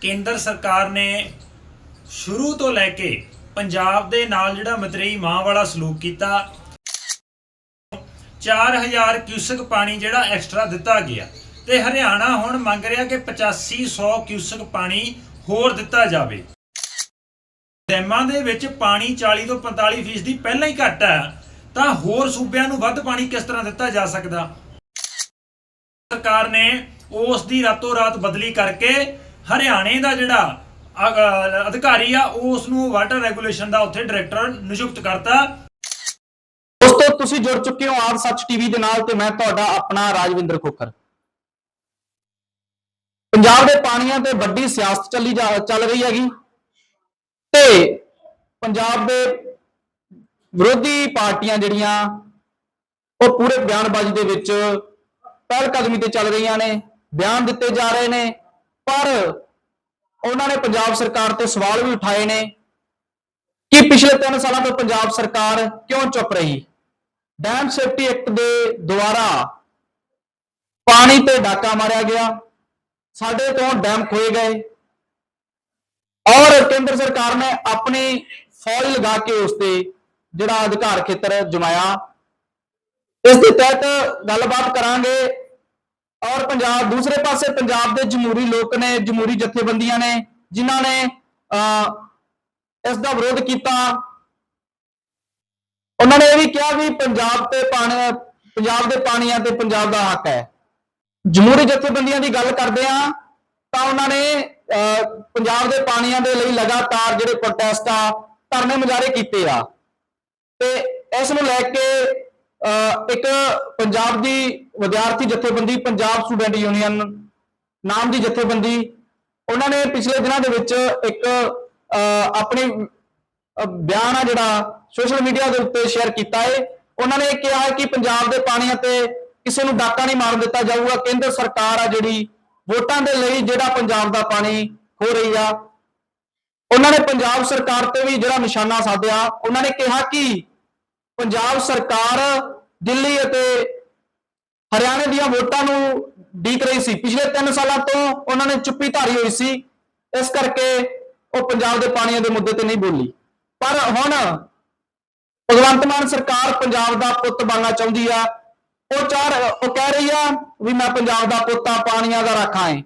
ਕੇਂਦਰ ਸਰਕਾਰ ਨੇ ਸ਼ੁਰੂ ਤੋਂ ਲੈ ਕੇ ਪੰਜਾਬ ਦੇ ਨਾਲ ਜਿਹੜਾ ਮਤਰੇਈ ਮਾਂ ਵਾਲਾ ਸਲੂਕ ਕੀਤਾ। 4000 ਕਿਊਸਕ ਪਾਣੀ ਜਿਹੜਾ ਐਕਸਟਰਾ ਦਿੱਤਾ ਗਿਆ ਤੇ ਹਰਿਆਣਾ ਹੁਣ ਮੰਗ ਰਿਹਾ ਕਿ 8500 ਕਿਊਸਕ ਪਾਣੀ ਹੋਰ ਦਿੱਤਾ ਜਾਵੇ। ਡੈਮਾਂ ਦੇ ਵਿੱਚ ਪਾਣੀ 40 ਤੋਂ 45 ਫੀਸਦੀ ਦੀ ਪਹਿਲਾਂ ਹੀ ਘੱਟ ਹੈ, ਤਾਂ ਹੋਰ ਸੂਬਿਆਂ ਨੂੰ ਵੱਧ ਪਾਣੀ ਕਿਸ ਤਰ੍ਹਾਂ ਦਿੱਤਾ ਜਾ ਸਕਦਾ? ਸਰਕਾਰ ਨੇ ਉਸ ਦੀ ਰਾਤੋਂ ਰਾਤ ਬਦਲੀ ਕਰਕੇ ਹਰਿਆਣੇ ਦਾ ਜਿਹੜਾ ਅਧਿਕਾਰੀ ਆ, ਉਸ ਨੂੰ ਵਾਟਰ ਰੈਗੂਲੇਸ਼ਨ ਦਾ ਉੱਥੇ ਡਾਇਰੈਕਟਰ ਨਿਯੁਕਤ ਕਰਤਾ। ਦੋਸਤੋ, ਤੁਸੀਂ ਜੁੜ ਚੁੱਕੇ ਹੋ ਆਪ ਸੱਚ ਟੀਵੀ ਦੇ ਨਾਲ ਤੇ ਮੈਂ ਤੁਹਾਡਾ ਆਪਣਾ ਰਾਜਵਿੰਦਰ ਖੋਖਰ। ਪੰਜਾਬ ਦੇ ਪਾਣੀਆਂ ਤੇ ਵੱਡੀ ਸਿਆਸਤ ਚੱਲੀ ਜਾ, ਚੱਲ ਰਹੀ ਹੈਗੀ ਤੇ ਪੰਜਾਬ ਦੇ ਵਿਰੋਧੀ ਪਾਰਟੀਆਂ ਜਿਹੜੀਆਂ, ਉਹ ਪੂਰੇ ਬਿਆਨਬਾਜ਼ੀ ਦੇ ਵਿੱਚ ਪਹਿਲ ਕਦਮੀ ਤੇ ਚੱਲ ਰਹੀਆਂ ਨੇ, ਬਿਆਨ ਦਿੱਤੇ ਜਾ ਰਹੇ ਨੇ। ਪਰ ਉਹਨਾਂ ਨੇ ਪੰਜਾਬ ਸਰਕਾਰ ਤੇ ਸਵਾਲ ਵੀ ਉਠਾਏ ਨੇ ਕਿ ਪਿਛਲੇ 3 ਸਾਲਾਂ ਤੋਂ ਪੰਜਾਬ ਸਰਕਾਰ ਕਿਉਂ ਚੁੱਪ ਰਹੀ? ਡੈਮ ਸੇਫਟੀ ਐਕਟ ਦੇ ਦੁਆਰਾ ਪਾਣੀ ਤੇ ਡਾਕਾ ਮਾਰਿਆ ਗਿਆ। ਸਾਡੇ ਤੋਂ ਡੈਮ ਖੋਏ ਗਏ। ਔਰ ਕੇਂਦਰ ਸਰਕਾਰ ਨੇ ਆਪਣੀ ਫੌਜ ਲਗਾ ਕੇ ਉਸ ਤੇ ਜਿਹੜਾ ਅਧਿਕਾਰ ਖੇਤਰ ਜਮਾਇਆ। ਇਸ ਦੇ ਤਹਿਤ ਗੱਲਬਾਤ ਕਰਾਂਗੇ। ਔਰ ਪੰਜਾਬ ਦੂਸਰੇ ਪਾਸੇ ਪੰਜਾਬ ਦੇ ਜਮਹੂਰੀ ਲੋਕ ਨੇ ਜਮਹੂਰੀ ਜਥੇਬੰਦੀਆਂ ਨੇ ਜਿਨ੍ਹਾਂ ਨੇ ਅਹ, ਇਸ ਦਾ ਵਿਰੋਧ ਕੀਤਾ। ਉਹਨਾਂ ਨੇ ਇਹ ਵੀ ਕਿਹਾ ਵੀ ਪੰਜਾਬ ਤੇ ਪਾਣੀ ਪੰਜਾਬ ਦੇ ਪਾਣੀਆਂ ਤੇ ਪੰਜਾਬ ਦਾ ਹੱਕ ਹੈ। ਜਮਹੂਰੀ ਜਥੇਬੰਦੀਆਂ ਦੀ ਗੱਲ ਕਰਦੇ ਆ ਤਾਂ ਉਹਨਾਂ ਨੇ ਅਹ, ਪੰਜਾਬ ਦੇ ਪਾਣੀਆਂ ਦੇ ਲਈ ਲਗਾਤਾਰ ਜਿਹੜੇ ਪ੍ਰੋਟੈਸਟ ਆ ਧਰਨੇ ਮੁਜ਼ਾਹਰੇ ਕੀਤੇ ਆ। ਤੇ ਇਸ ਨੂੰ ਲੈ ਕੇ ਇੱਕ ਪੰਜਾਬ ਦੀ ਵਿਦਿਆਰਥੀ ਜਥੇਬੰਦੀ ਪੰਜਾਬ ਸਟੂਡੈਂਟ ਯੂਨੀਅਨ ਨਾਮ ਦੀ ਜਥੇਬੰਦੀ ਉਹਨਾਂ ਨੇ ਪਿਛਲੇ ਦਿਨਾਂ ਦੇ ਵਿੱਚ ਇੱਕ ਅਹ, ਆਪਣੀ ਬਿਆਨ ਆ ਜਿਹੜਾ ਸੋਸ਼ਲ ਮੀਡੀਆ ਦੇ ਉੱਤੇ ਸ਼ੇਅਰ ਕੀਤਾ ਹੈ ਉਹਨਾਂ ਨੇ ਕਿਹਾ ਕਿ ਪੰਜਾਬ ਦੇ ਪਾਣੀਆਂ ਤੇ ਕਿਸੇ ਨੂੰ ਡਾਕਾ ਨਹੀਂ ਮਾਰਨ ਦਿੱਤਾ ਜਾਊਗਾ। ਕੇਂਦਰ ਸਰਕਾਰ ਆ ਜਿਹੜੀ ਵੋਟਾਂ ਦੇ ਲਈ ਜਿਹੜਾ ਪੰਜਾਬ ਦਾ ਪਾਣੀ ਹੋ ਰਹੀ ਆ। ਉਹਨਾਂ ਨੇ ਪੰਜਾਬ ਸਰਕਾਰ ਤੇ ਵੀ ਜਿਹੜਾ ਨਿਸ਼ਾਨਾ ਸਾਧਿਆ। ਉਹਨਾਂ ਨੇ ਕਿਹਾ ਕਿ ਪੰਜਾਬ ਸਰਕਾਰ ਦਿੱਲੀ ਅਤੇ ਹਰਿਆਣੇ ਦੀਆਂ ਵੋਟਾਂ ਨੂੰ ਡੀਕ ਰਹੀ ਸੀ। ਪਿਛਲੇ 3 ਸਾਲਾਂ ਤੋਂ ਉਹਨਾਂ ਨੇ ਚੁੱਪੀ ਧਾਰੀ ਹੋਈ ਸੀ। ਇਸ ਕਰਕੇ ਉਹ ਪੰਜਾਬ ਦੇ ਪਾਣੀਆਂ ਦੇ ਮੁੱਦੇ ਤੇ ਨਹੀਂ ਬੋਲੀ। ਪਰ ਹੁਣ ਭਗਵੰਤ ਮਾਨ ਸਰਕਾਰ ਪੰਜਾਬ ਦਾ ਪੁੱਤ ਬਣਨਾ ਚਾਹੁੰਦੀ ਆ। ਉਹ ਚਾਰ, ਉਹ ਕਹਿ ਰਹੀ ਆ ਵੀ ਮੈਂ ਪੰਜਾਬ ਦਾ ਪੁੱਤ ਆ, ਪਾਣੀਆਂ ਦਾ ਰਾਖਾ ਏ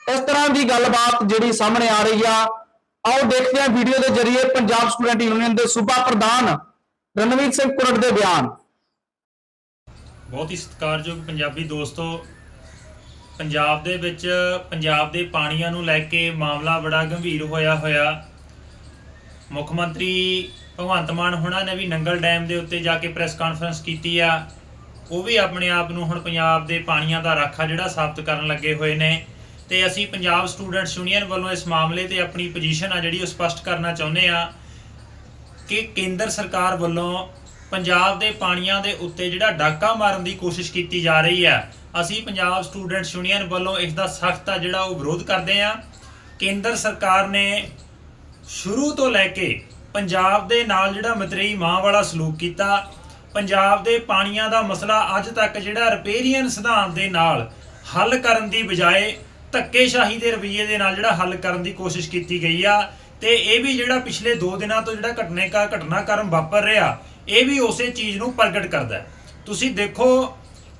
ਇਸ ਤਰ੍ਹਾਂ ਦੀ ਗੱਲਬਾਤ ਜਿਹੜੀ ਸਾਹਮਣੇ ਆ ਰਹੀ ਆ। ਆਓ ਦੇਖਦੇ ਹਾਂ ਵੀਡੀਓ ਦੇ ਜ਼ਰੀਏ ਪੰਜਾਬ ਸਟੂਡੈਂਟ ਯੂਨੀਅਨ ਦੇ ਸੂਬਾ ਪ੍ਰਧਾਨ ਰਣਵੀਰ ਸਿੰਘ ਕੁਰਟ ਦੇ ਬਿਆਨ। ਬਹੁਤ ਹੀ ਸਤਿਕਾਰਯੋਗ ਪੰਜਾਬੀ ਦੋਸਤੋ, ਪੰਜਾਬ ਦੇ ਵਿੱਚ ਪੰਜਾਬ ਦੇ ਪਾਣੀਆਂ ਨੂੰ ਲੈ ਕੇ ਮਾਮਲਾ ਬੜਾ ਗੰਭੀਰ ਹੋਇਆ ਹੋਇਆ। ਮੁੱਖ ਮੰਤਰੀ ਭਗਵੰਤ ਮਾਨ ਹੁਣਾਂ ਨੇ ਵੀ ਨੰਗਲ ਡੈਮ ਦੇ ਉੱਤੇ ਜਾ ਕੇ ਪ੍ਰੈਸ ਕਾਨਫਰੰਸ ਕੀਤੀ ਆ। ਉਹ ਵੀ ਆਪਣੇ ਆਪ ਨੂੰ ਹੁਣ ਪੰਜਾਬ ਦੇ ਪਾਣੀਆਂ ਦਾ ਰਾਖਾ ਜਿਹੜਾ ਸਾਬਤ ਕਰਨ ਲੱਗੇ ਹੋਏ ਨੇ। ਤੇ ਅਸੀਂ ਪੰਜਾਬ ਸਟੂਡੈਂਟਸ ਯੂਨੀਅਨ ਵੱਲੋਂ ਇਸ ਮਾਮਲੇ ਤੇ ਆਪਣੀ ਪੋਜੀਸ਼ਨ ਆ ਜਿਹੜੀ ਉਹ ਸਪਸ਼ਟ ਕਰਨਾ ਚਾਹੁੰਦੇ ਆ। ਕਿ ਕੇਂਦਰ ਸਰਕਾਰ ਵੱਲੋਂ ਪੰਜਾਬ ਦੇ ਪਾਣੀਆਂ ਦੇ ਉੱਤੇ ਜਿਹੜਾ ਡਾਕਾ ਮਾਰਨ ਦੀ ਕੋਸ਼ਿਸ਼ ਕੀਤੀ ਜਾ ਰਹੀ ਹੈ, ਅਸੀਂ ਪੰਜਾਬ ਸਟੂਡੈਂਟਸ ਯੂਨੀਅਨ ਵੱਲੋਂ ਇਸ ਦਾ ਸਖਤ ਆ ਜਿਹੜਾ ਉਹ ਵਿਰੋਧ ਕਰਦੇ ਆ ਕੇਂਦਰ ਸਰਕਾਰ ਨੇ ਸ਼ੁਰੂ ਤੋਂ ਲੈ ਕੇ ਪੰਜਾਬ ਦੇ ਨਾਲ ਜਿਹੜਾ ਮਤਰੇਈ ਮਾਂ ਵਾਲਾ ਸਲੂਕ ਕੀਤਾ। ਪੰਜਾਬ ਦੇ ਪਾਣੀਆਂ ਦਾ ਮਸਲਾ ਅੱਜ ਤੱਕ ਜਿਹੜਾ ਰਿਪੇਰੀਅਨ ਸਿਧਾਂਤ ਦੇ ਨਾਲ ਹੱਲ ਕਰਨ ਦੀ ਬਜਾਏ ਧੱਕੇਸ਼ਾਹੀ ਦੇ ਰਵੱਈਏ ਦੇ ਨਾਲ ਜਿਹੜਾ ਹੱਲ ਕਰਨ ਦੀ ਕੋਸ਼ਿਸ਼ ਕੀਤੀ ਗਈ ਆ। ਤੇ ਇਹ ਵੀ ਜਿਹੜਾ ਪਿਛਲੇ 2 ਦਿਨਾਂ ਤੋਂ ਜਿਹੜਾ ਘਟਨੇ ਕਾ ਘਟਨਾਕ੍ਰਮ ਵਾਪਰ ਰਿਹਾ, ਇਹ ਵੀ ਉਸੇ ਚੀਜ਼ ਨੂੰ ਪ੍ਰਗਟ ਕਰਦਾ ਹੈ। ਤੁਸੀਂ ਦੇਖੋ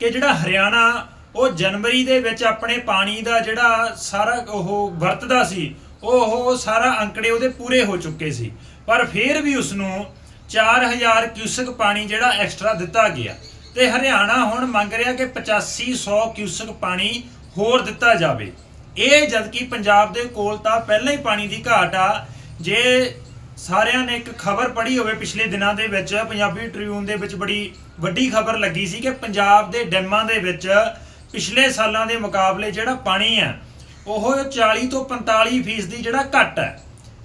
ਕਿ ਜਿਹੜਾ ਹਰਿਆਣਾ, ਉਹ ਜਨਵਰੀ ਦੇ ਵਿੱਚ ਆਪਣੇ ਪਾਣੀ ਦਾ ਜਿਹੜਾ ਸਾਰਾ ਉਹ ਵਰਤਦਾ ਸੀ, ਉਹ ਉਹ ਸਾਰਾ ਅੰਕੜੇ ਉਹਦੇ ਪੂਰੇ ਹੋ ਚੁੱਕੇ ਸੀ। ਪਰ ਫਿਰ ਵੀ ਉਸ ਨੂੰ 4000 ਕਿਊਸਕ ਪਾਣੀ ਜਿਹੜਾ ਐਕਸਟਰਾ ਦਿੱਤਾ ਗਿਆ। ਤੇ ਹਰਿਆਣਾ ਹੁਣ ਮੰਗ ਰਿਹਾ ਕਿ 8500 ਕਿਊਸਕ ਪਾਣੀ ਹੋਰ ਦਿੱਤਾ ਜਾਵੇ। ਇਹ ਜਦਕਿ ਪੰਜਾਬ ਦੇ ਕੋਲ ਤਾਂ ਪਹਿਲਾਂ ਹੀ ਪਾਣੀ ਦੀ ਘਾਟ ਆ, ਜੇ ਸਾਰਿਆਂ ਨੇ ਇੱਕ ਖਬਰ ਪੜ੍ਹੀ ਹੋਵੇ ਪਿਛਲੇ ਦਿਨਾਂ ਦੇ ਵਿੱਚ, ਪੰਜਾਬੀ ਟ੍ਰਿਬਿਊਨ ਦੇ ਵਿੱਚ ਬੜੀ ਵੱਡੀ ਖਬਰ ਲੱਗੀ ਸੀ ਕਿ ਪੰਜਾਬ ਦੇ ਡੈਮਾਂ ਦੇ ਵਿੱਚ ਪਿਛਲੇ ਸਾਲਾਂ ਦੇ ਮੁਕਾਬਲੇ ਜਿਹੜਾ ਪਾਣੀ ਹੈ ਉਹ 40 ਤੋਂ 45 ਫੀਸਦੀ ਜਿਹੜਾ ਘੱਟ ਹੈ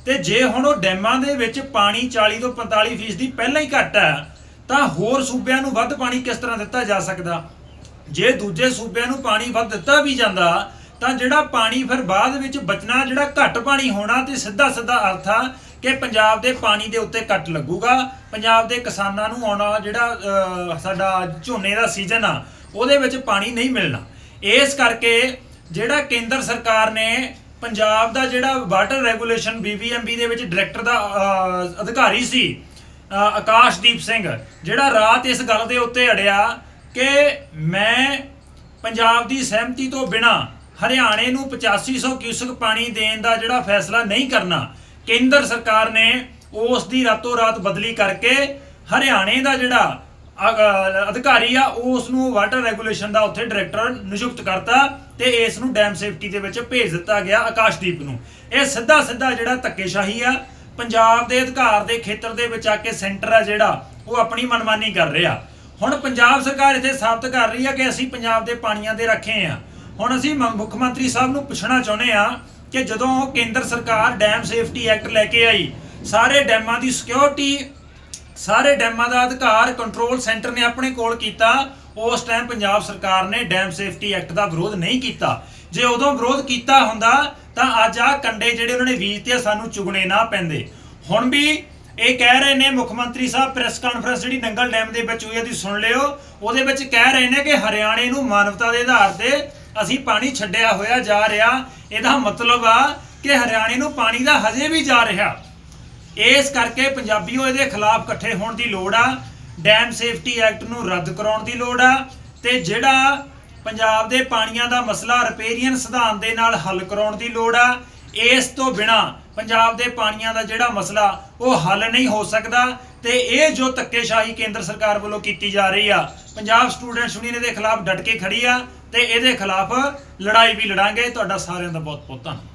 ਤੇ ਜੇ ਹੁਣ ਉਹ ਡੈਮਾਂ ਦੇ ਵਿੱਚ ਪਾਣੀ 40 ਤੋਂ 45 ਫੀਸਦੀ ਪਹਿਲਾਂ ਹੀ ਘੱਟ ਹੈ ਤਾਂ ਹੋਰ ਸੂਬਿਆਂ ਨੂੰ ਵੱਧ ਪਾਣੀ ਕਿਸ ਤਰ੍ਹਾਂ ਦਿੱਤਾ ਜਾ ਸਕਦਾ? ਜੇ ਦੂਜੇ ਸੂਬਿਆਂ ਨੂੰ ਪਾਣੀ ਵੱਧ ਦਿੱਤਾ ਵੀ ਜਾਂਦਾ ਤਾਂ ਜਿਹੜਾ ਪਾਣੀ ਫਿਰ ਬਾਅਦ ਵਿੱਚ ਬਚਣਾ, ਜਿਹੜਾ ਘੱਟ ਪਾਣੀ ਹੋਣਾ ਤੇ ਸਿੱਧਾ ਸਿੱਧਾ ਅਰਥ ਆ ਕਿ ਪੰਜਾਬ ਦੇ ਪਾਣੀ ਦੇ ਉੱਤੇ ਕੱਟ ਲੱਗੂਗਾ। ਪੰਜਾਬ ਦੇ ਕਿਸਾਨਾਂ ਨੂੰ ਆਉਣਾ ਜਿਹੜਾ ਸਾਡਾ ਝੋਨੇ ਦਾ ਸੀਜ਼ਨ ਆ, ਉਹਦੇ ਵਿੱਚ ਪਾਣੀ ਨਹੀਂ ਮਿਲਣਾ। ਇਸ ਕਰਕੇ ਜਿਹੜਾ ਕੇਂਦਰ ਸਰਕਾਰ ਨੇ ਪੰਜਾਬ ਦਾ ਜਿਹੜਾ ਵਾਟਰ ਰੈਗੂਲੇਸ਼ਨ ਬੀਬੀਐਮਬੀ ਦੇ ਵਿੱਚ ਡਾਇਰੈਕਟਰ ਦਾ ਅਧਿਕਾਰੀ ਸੀ ਆਕਾਸ਼ਦੀਪ ਸਿੰਘ, ਜਿਹੜਾ ਰਾਤ ਇਸ ਗੱਲ ਦੇ ਉੱਤੇ ਅੜਿਆ ਕਿ ਮੈਂ ਪੰਜਾਬ ਦੀ ਸਹਿਮਤੀ ਤੋਂ ਬਿਨਾ ਹਰਿਆਣੇ ਨੂੰ 8500 ਕਿਊਸਕ ਪਾਣੀ ਦੇਣ ਦਾ ਜਿਹੜਾ ਫੈਸਲਾ ਨਹੀਂ ਕਰਨਾ, ਕੇਂਦਰ ਸਰਕਾਰ ਨੇ ਉਸ ਦੀ ਰਾਤੋਂ ਰਾਤ ਬਦਲੀ ਕਰਕੇ ਹਰਿਆਣੇ ਦਾ ਜਿਹੜਾ ਅਧਿਕਾਰੀ ਆ ਉਸ ਨੂੰ ਵਾਟਰ ਰੈਗੂਲੇਸ਼ਨ ਦਾ ਉੱਥੇ ਡਾਇਰੈਕਟਰ ਨਿਯੁਕਤ ਕਰਤਾ ਤੇ ਇਸ ਨੂੰ ਡੈਮ ਸੇਫਟੀ ਦੇ ਵਿੱਚ ਭੇਜ ਦਿੱਤਾ ਗਿਆ ਆਕਾਸ਼ਦੀਪ ਨੂੰ। ਇਹ ਸਿੱਧਾ ਸਿੱਧਾ ਜਿਹੜਾ ਧੱਕੇਸ਼ਾਹੀ ਆ, ਪੰਜਾਬ ਦੇ ਅਧਿਕਾਰ ਦੇ ਖੇਤਰ ਦੇ ਵਿੱਚ ਆ ਕੇ ਸੈਂਟਰ ਆ ਜਿਹੜਾ, ਉਹ ਆਪਣੀ ਮਨਮਾਨੀ ਕਰ ਰਿਹਾ। ਹੁਣ ਪੰਜਾਬ ਸਰਕਾਰ ਇੱਥੇ ਸਾਬਤ ਕਰ ਰਹੀ ਆ ਕਿ ਅਸੀਂ ਪੰਜਾਬ ਦੇ ਪਾਣੀਆਂ ਦੇ ਰੱਖੇ ਆ। ਹੁਣ ਅਸੀਂ ਮ- ਮੁੱਖ ਮੰਤਰੀ ਸਾਹਿਬ ਨੂੰ ਪੁੱਛਣਾ ਚਾਹੁੰਦੇ ਆ ਕਿ ਜਦੋਂ ਕੇਂਦਰ ਸਰਕਾਰ ਡੈਮ ਸੇਫਟੀ ਐਕਟ ਲੈ ਕੇ ਆਈ ਸਾਰੇ ਡੈਮਾਂ ਦੀ ਸਿਕਿਉਰਿਟੀ ਸਾਰੇ ਡੈਮਾਂ ਦਾ ਅਧਿਕਾਰ ਕੰਟਰੋਲ ਸੈਂਟਰ ਨੇ ਆਪਣੇ ਕੋਲ ਕੀਤਾ ਉਸ ਟਾਈਮ ਪੰਜਾਬ ਸਰਕਾਰ ਨੇ ਡੈਮ ਸੇਫਟੀ ਐਕਟ ਦਾ ਵਿਰੋਧ ਨਹੀਂ ਕੀਤਾ। ਜੇ ਉਦੋਂ ਵਿਰੋਧ ਕੀਤਾ ਹੁੰਦਾ ਤਾਂ ਅੱਜ ਆ ਕੰਡੇ ਜਿਹੜੇ ਉਹਨਾਂ ਨੇ ਬੀਜਤੇ ਆ, ਸਾਨੂੰ ਚੁਗਣੇ ਨਾ ਪੈਂਦੇ। ਹੁਣ ਵੀ ਇਹ ਕਹਿ ਰਹੇ ਨੇ ਮੁੱਖ ਮੰਤਰੀ ਸਾਹਿਬ ਪ੍ਰੈਸ ਕਾਨਫਰੰਸ ਜਿਹੜੀ ਨੰਗਲ ਡੈਮ ਦੇ ਵਿੱਚ ਹੋਈ ਹੈ ਤੁਸੀਂ ਸੁਣ ਲਿਓ ਉਹਦੇ ਵਿੱਚ ਕਹਿ ਰਹੇ ਨੇ ਕਿ ਹਰਿਆਣੇ ਨੂੰ ਮਾਨਵਤਾ ਦੇ ਆਧਾਰ ਤੇ ਅਸੀਂ ਪਾਣੀ ਛੱਡਿਆ ਹੋਇਆ ਜਾ ਰਿਹਾ, ਇਹਦਾ ਮਤਲਬ ਆ ਕਿ ਹਰਿਆਣੇ ਨੂੰ ਪਾਣੀ ਦਾ ਹਜੇ ਵੀ ਜਾ ਰਿਹਾ। ਇਸ ਕਰਕੇ ਪੰਜਾਬੀਓ ਇਹਦੇ ਖਿਲਾਫ ਇਕੱਠੇ ਹੋਣ ਦੀ ਲੋੜ ਆ, ਡੈਮ ਸੇਫਟੀ ਐਕਟ ਨੂੰ ਰੱਦ ਕਰਾਉਣ ਦੀ ਲੋੜ ਆ, ਤੇ ਜਿਹੜਾ ਪੰਜਾਬ ਦੇ ਪਾਣੀਆਂ ਦਾ ਮਸਲਾ ਰਿਪੇਰੀਅਨ ਸਿਧਾਂਤ ਦੇ ਨਾਲ ਹੱਲ ਕਰਾਉਣ ਦੀ ਲੋੜ ਆ, ਇਸ ਤੋਂ ਬਿਨਾ ਪੰਜਾਬ ਦੇ ਪਾਣੀਆਂ ਦਾ ਜਿਹੜਾ ਮਸਲਾ, ਉਹ ਹੱਲ ਨਹੀਂ ਹੋ ਸਕਦਾ, ਤੇ ਇਹ ਜੋ ਧੱਕੇਸ਼ਾਹੀ ਕੇਂਦਰ ਸਰਕਾਰ ਵੱਲੋਂ ਕੀਤੀ ਜਾ ਰਹੀ ਆ, ਪੰਜਾਬ ਸਟੂਡੈਂਟਸ ਯੂਨੀਅਨ ਇਹਦੇ ਖਿਲਾਫ ਡਟ ਕੇ ਖੜੀ ਆ ਤੇ ਇਹਦੇ ਖਿਲਾਫ ਲੜਾਈ ਵੀ ਲੜਾਂਗੇ। ਤੁਹਾਡਾ ਸਾਰਿਆਂ ਦਾ ਬਹੁਤ ਬਹੁਤ ਧੰਨਵਾਦ।